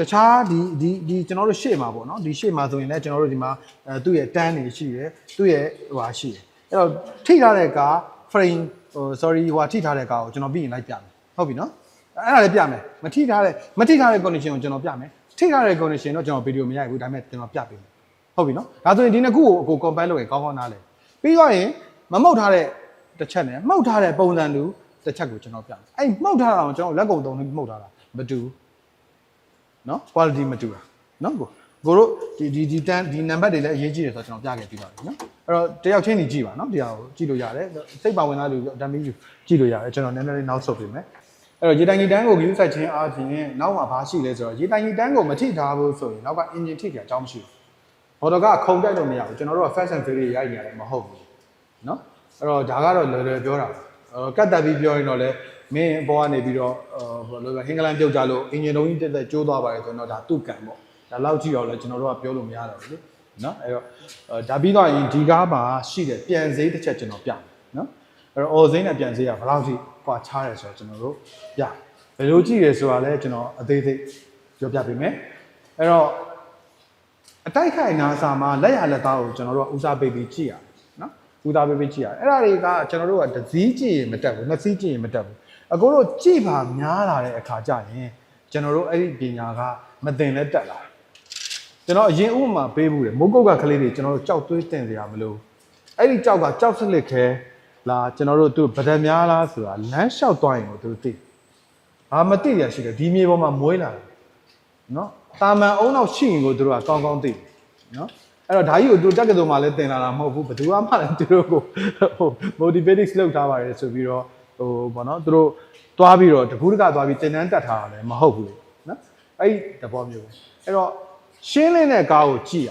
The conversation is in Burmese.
တခြားဒီဒီဒီကျွန်တော်တို့ရှေ့မှာပေါ့နော်ဒီရှေ့မှာဆိုရင်လည်းကျွန်တော်တို့ဒီမှာအဲသူ့ရဲ့တန်းနေရှိတယ်သူ့ရဲ့ဟိုဟာရှိတယ်အဲ့တော့ထိထားတဲ့ကား frame ဟို sorry ဟိုဟာထိထားတဲ့ကားကိုကျွန်တော်ပြီးရင်လိုက်ပြမယ်ဟုတ်ပြီနော်အဲ့ဒါလည်းပြမယ်မထိထားတဲ့မထိထားတဲ့ condition ကိုကျွန်တော်ပြမယ်ထိထားတဲ့ condition တော့ကျွန်တော်ဗီဒီယိုမရိုက်ဘူးဒါပေမဲ့ကျွန်တော်ပြပေးမယ်ဟုတ်ပြီနော်ဒါဆိုရင်ဒီနှစ်ခုကိုအကို compare လုပ်ရင်ကောင်းကောင်းနားလဲပြီးတော့ရင်မမှုတ်ထားတဲ့တစ်ချက်နဲ့မှုတ်ထားတဲ့ပုံစံတူတစ်ချက်ကိုကျွန်တော်ပြမယ်အဲ့မှုတ်ထားတာကိုကျွန်တော်လက်ကုံသုံးပြီးမှုတ်ထားတာမတူဘူး နော် quality မတူတာနော်ကိုကိုတို့ဒီဒီဒီတန်းဒီနံပါတ်တွေလည်းအရေးကြီးတယ်ဆိုတော့ကျွန်တော်ပြခဲ့ပြီးပါပြီနော်အဲ့တော့တယောက်ချင်းညီကြည့်ပါနော်ဒီဟာကိုကြည့်လို့ရတယ်စိတ်ပါဝင်သားလူဓာမီယူကြည့်လို့ရတယ်ကျွန်တော်နည်းနည်းလေးနောက်ဆုတ်ပြင်မယ်အဲ့တော့ရေတိုင်ကြီးတန်းကို view ဆက်ခြင်းအားဖြင့်နောက်မှာဘာရှိလဲဆိုတော့ရေတိုင်ကြီးတန်းကိုမထိထားဘူးဆိုရင်နောက်က engine ထိကြအကြောင်းမရှိဘူးဘော်တော်ကခုံတက်လို့မရဘူးကျွန်တော်တို့က fast and furious ရိုက်နေရတယ်မဟုတ်ဘူးနော်အဲ့တော့ဒါကတော့လွယ်လွယ်ပြောတာအဲ ကတ်တက်ပြီးပြောရင်တော့လေမင်းအပေါ်ကနေပြီးတော့ဟိုလိုပဲဟင်္ဂလန်ပြုတ်ကြလို့ engine လုံးကြီးတက်တက်ကျိုးသွားပါတယ်ဆိုတော့ဒါသူ့ကံပေါ့ဒါလောက်ကြည့်တော့လေကျွန်တော်တို့ကပြောလို့မရတော့ဘူးလေနော်အဲ့တော့ဒါပြီးတော့ရင်ဒီကားမှာရှိတယ်ပြန်စည်းတစ်ချက်ကျွန်တော်ပြမယ်နော်အဲ့တော့အော်စင်းနဲ့ပြန်စည်းကဘယ်လောက်ထိကွာခြားတယ်ဆိုတော့ကျွန်တော်တို့ပြဘယ်လိုကြည့်ရဆိုတာလဲကျွန်တော်အသေးသေးပြောပြပေးမယ်အဲ့တော့အတိုက်ခိုက်နာစာမှာလက်ရလက်သားကိုကျွန်တော်တို့ကဦးစားပေးပြီးကြည့်ရတယ်နော် ဦးစားပေးပြီးကြည့်ရတယ်အဲ့ဒါတွေကကျွန်တော်တို့ကတစ်စည်းကြည့်ရင်မတက်ဘူးနှစ်စည်းကြည့်ရင်မတက်ဘူးအကိုတို့ကြည့်ပါများလာတဲ့အခါကျရင်ကျွန်တော်တို့အဲ့ဒီပညာကမတင်လဲတက်လာကျွန်တော်အရင်ဥပမာပေးဘူးတယ်မိုးကုတ်ကကလေးတွေကျွန်တော်တို့ကြောက်သွေးတင်စရာမလိုအဲ့ဒီကြောက်ကကြောက်စလစ်ခဲလာကျွန်တော်တို့သူဗဒံများလားဆိုတာလမ်းလျှောက်သွားရင်ကိုသူတို့သိဘာမသိရရှိတယ်ဒီမြေပေါ်မှာမွေးလာတယ်နော်တာမန်အုံနောက်ရှိရင်ကိုသူတို့ကကောင်းကောင်းသိတယ်နော် အဲ့တော့ဒါကြီးကိုသူတို့တက်ကတော်မှလည်းတင်လာတာမဟုတ်ဘူးဘယ်သူမှလည်းသူတို့ကိုဟို motivating လုပ်ထားပါတယ်ဆိုပြီးတော့ဟိုဘောနော်သူတို့သွားပြီးတော့တကူးတကသွားပြီးတင်တန်းတက်ထားတာလည်းမဟုတ်ဘူးလေနော်အဲ့ဒီသဘောမျိုးပဲအဲ့တော့ရှင်းလင်းတဲ့ကားကိုကြည့်ရ